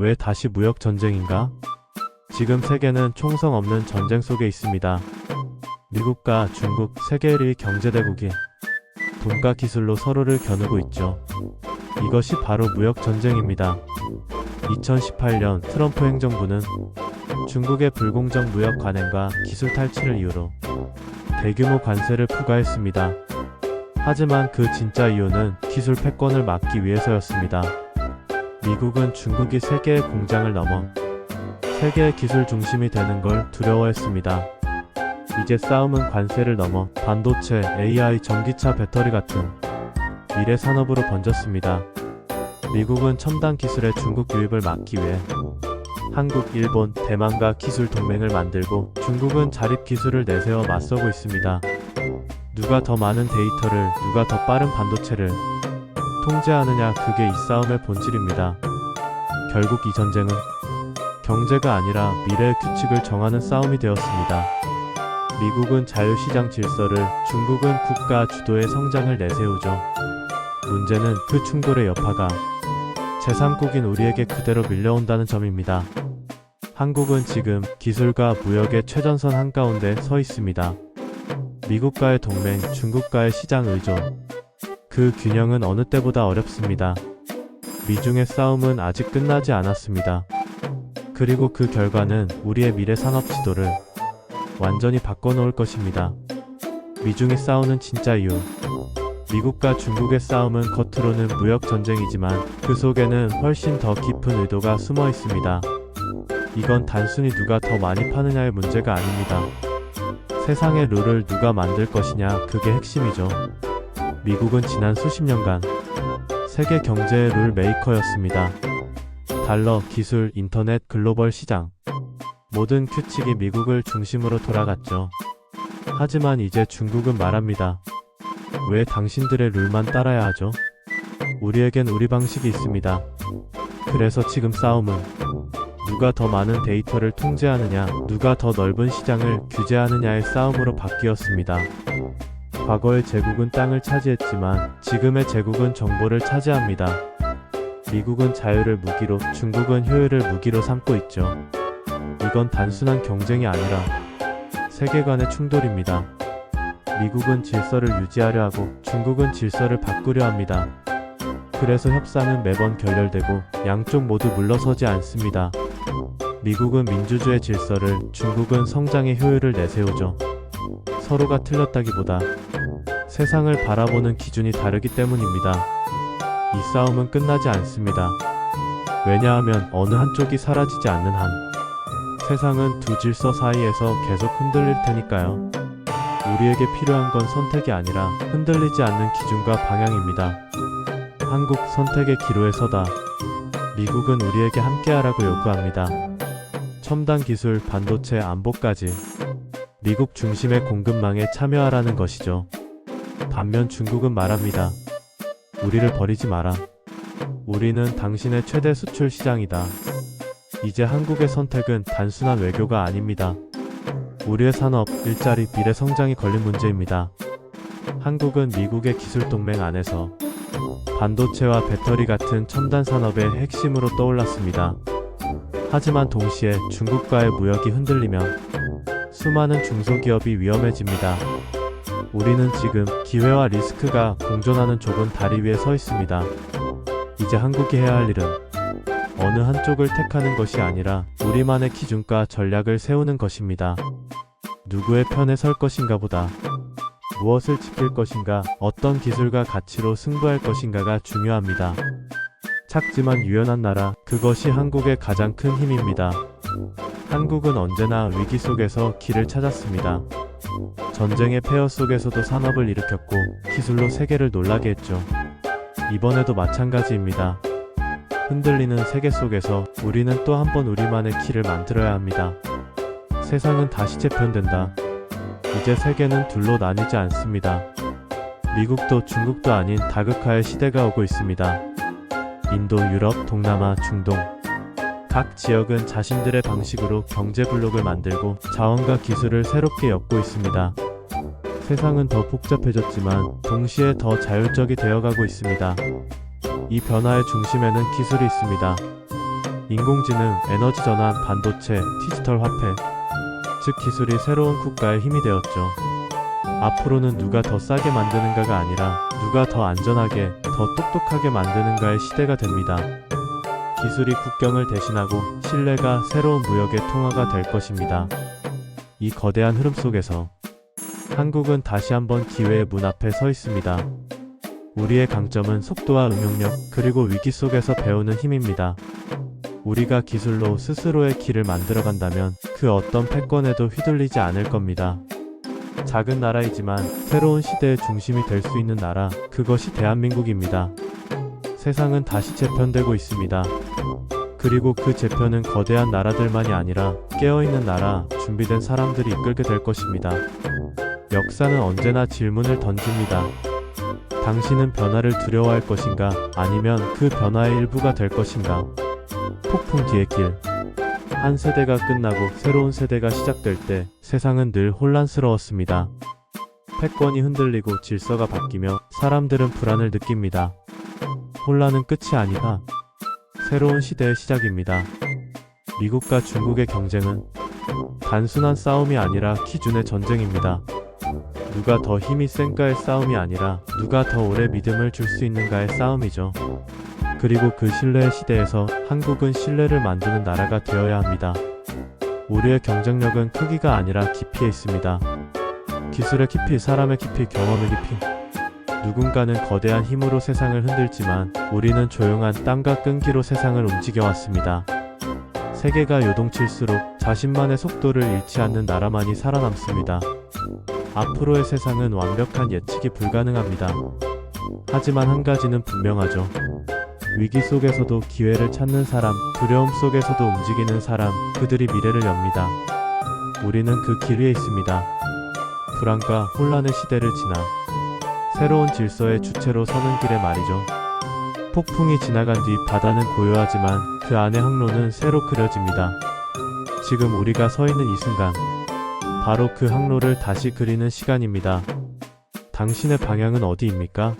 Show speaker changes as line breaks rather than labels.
왜 다시 무역 전쟁인가? 지금 세계는 총성 없는 전쟁 속에 있습니다. 미국과 중국 세계 1위 경제대국이 돈과 기술로 서로를 겨누고 있죠. 이것이 바로 무역 전쟁입니다. 2018년 트럼프 행정부는 중국의 불공정 무역 관행과 기술 탈취를 이유로 대규모 관세를 부과했습니다. 하지만 그 진짜 이유는 기술 패권을 막기 위해서였습니다. 미국은 중국이 세계의 공장을 넘어 세계의 기술 중심이 되는 걸 두려워했습니다. 이제 싸움은 관세를 넘어 반도체, AI, 전기차, 배터리 같은 미래 산업으로 번졌습니다. 미국은 첨단 기술의 중국 유입을 막기 위해 한국, 일본, 대만과 기술 동맹을 만들고 중국은 자립 기술을 내세워 맞서고 있습니다. 누가 더 많은 데이터를, 누가 더 빠른 반도체를 통제하느냐 그게 이 싸움의 본질입니다. 결국 이 전쟁은 경제가 아니라 미래의 규칙을 정하는 싸움이 되었습니다. 미국은 자유시장 질서를, 중국은 국가 주도의 성장을 내세우죠. 문제는 그 충돌의 여파가 제3국인 우리에게 그대로 밀려온다는 점입니다. 한국은 지금 기술과 무역의 최전선 한가운데 서 있습니다. 미국과의 동맹, 중국과의 시장 의존. 그 균형은 어느 때보다 어렵습니다. 미중의 싸움은 아직 끝나지 않았습니다. 그리고 그 결과는 우리의 미래 산업 지도를 완전히 바꿔놓을 것입니다. 미중이 싸우는 진짜 이유. 미국과 중국의 싸움은 겉으로는 무역 전쟁이지만 그 속에는 훨씬 더 깊은 의도가 숨어 있습니다. 이건 단순히 누가 더 많이 파느냐의 문제가 아닙니다. 세상의 룰을 누가 만들 것이냐 그게 핵심이죠. 미국은 지난 수십 년간 세계 경제의 룰 메이커였습니다. 달러, 기술, 인터넷, 글로벌 시장. 모든 규칙이 미국을 중심으로 돌아갔죠. 하지만 이제 중국은 말합니다. 왜 당신들의 룰만 따라야 하죠? 우리에겐 우리 방식이 있습니다. 그래서 지금 싸움은 누가 더 많은 데이터를 통제하느냐, 누가 더 넓은 시장을 규제하느냐의 싸움으로 바뀌었습니다. 과거의 제국은 땅을 차지했지만 지금의 제국은 정보를 차지합니다. 미국은 자유를 무기로, 중국은 효율을 무기로 삼고 있죠. 이건 단순한 경쟁이 아니라 세계관의 충돌입니다. 미국은 질서를 유지하려 하고 중국은 질서를 바꾸려 합니다. 그래서 협상은 매번 결렬되고 양쪽 모두 물러서지 않습니다. 미국은 민주주의 질서를, 중국은 성장의 효율을 내세우죠. 서로가 틀렸다기보다 세상을 바라보는 기준이 다르기 때문입니다. 이 싸움은 끝나지 않습니다. 왜냐하면 어느 한쪽이 사라지지 않는 한 세상은 두 질서 사이에서 계속 흔들릴 테니까요. 우리에게 필요한 건 선택이 아니라 흔들리지 않는 기준과 방향입니다. 한국 선택의 기로에 서다. 미국은 우리에게 함께하라고 요구합니다. 첨단 기술, 반도체, 안보까지 미국 중심의 공급망에 참여하라는 것이죠. 반면 중국은 말합니다. 우리를 버리지 마라. 우리는 당신의 최대 수출 시장이다. 이제 한국의 선택은 단순한 외교가 아닙니다. 우리의 산업, 일자리, 미래 성장이 걸린 문제입니다. 한국은 미국의 기술 동맹 안에서 반도체와 배터리 같은 첨단 산업의 핵심으로 떠올랐습니다. 하지만 동시에 중국과의 무역이 흔들리면 수많은 중소기업이 위험해집니다. 우리는 지금 기회와 리스크가 공존하는 좁은 다리 위에 서 있습니다. 이제 한국이 해야 할 일은 어느 한쪽을 택하는 것이 아니라 우리만의 기준과 전략을 세우는 것입니다. 누구의 편에 설 것인가 보다 무엇을 지킬 것인가, 어떤 기술과 가치로 승부할 것인가가 중요합니다. 작지만 유연한 나라, 그것이 한국의 가장 큰 힘입니다. 한국은 언제나 위기 속에서 길을 찾았습니다. 전쟁의 폐허 속에서도 산업을 일으켰고 기술로 세계를 놀라게 했죠. 이번에도 마찬가지입니다. 흔들리는 세계 속에서 우리는 또 한 번 우리만의 길을 만들어야 합니다. 세상은 다시 재편된다. 이제 세계는 둘로 나뉘지 않습니다. 미국도 중국도 아닌 다극화의 시대가 오고 있습니다. 인도, 유럽, 동남아, 중동. 각 지역은 자신들의 방식으로 경제 블록을 만들고 자원과 기술을 새롭게 엮고 있습니다. 세상은 더 복잡해졌지만 동시에 더 자율적이 되어가고 있습니다. 이 변화의 중심에는 기술이 있습니다. 인공지능, 에너지 전환, 반도체, 디지털 화폐, 즉 기술이 새로운 국가의 힘이 되었죠. 앞으로는 누가 더 싸게 만드는가가 아니라 누가 더 안전하게, 더 똑똑하게 만드는가의 시대가 됩니다. 기술이 국경을 대신하고 신뢰가 새로운 무역의 통화가 될 것입니다. 이 거대한 흐름 속에서 한국은 다시 한번 기회의 문 앞에 서 있습니다. 우리의 강점은 속도와 응용력, 그리고 위기 속에서 배우는 힘입니다. 우리가 기술로 스스로의 길을 만들어 간다면 그 어떤 패권에도 휘둘리지 않을 겁니다. 작은 나라이지만 새로운 시대의 중심이 될 수 있는 나라, 그것이 대한민국입니다. 세상은 다시 재편되고 있습니다. 그리고 그 재편은 거대한 나라들만이 아니라 깨어있는 나라, 준비된 사람들이 이끌게 될 것입니다. 역사는 언제나 질문을 던집니다. 당신은 변화를 두려워할 것인가? 아니면 그 변화의 일부가 될 것인가? 폭풍 뒤의 길. 한 세대가 끝나고 새로운 세대가 시작될 때 세상은 늘 혼란스러웠습니다. 패권이 흔들리고 질서가 바뀌며 사람들은 불안을 느낍니다. 혼란은 끝이 아니라 새로운 시대의 시작입니다. 미국과 중국의 경쟁은 단순한 싸움이 아니라 기준의 전쟁입니다. 누가 더 힘이 센가의 싸움이 아니라 누가 더 오래 믿음을 줄 수 있는가의 싸움이죠. 그리고 그 신뢰의 시대에서 한국은 신뢰를 만드는 나라가 되어야 합니다. 우리의 경쟁력은 크기가 아니라 깊이에 있습니다. 기술의 깊이, 사람의 깊이, 경험의 깊이. 누군가는 거대한 힘으로 세상을 흔들지만 우리는 조용한 땀과 끈기로 세상을 움직여왔습니다. 세계가 요동칠수록 자신만의 속도를 잃지 않는 나라만이 살아남습니다. 앞으로의 세상은 완벽한 예측이 불가능합니다. 하지만 한 가지는 분명하죠. 위기 속에서도 기회를 찾는 사람, 두려움 속에서도 움직이는 사람, 그들이 미래를 엽니다. 우리는 그 길 위에 있습니다. 불안과 혼란의 시대를 지나 새로운 질서의 주체로 서는 길에 말이죠. 폭풍이 지나간 뒤 바다는 고요하지만 그 안의 항로는 새로 그려집니다. 지금 우리가 서 있는 이 순간, 바로 그 항로를 다시 그리는 시간입니다. 당신의 방향은 어디입니까?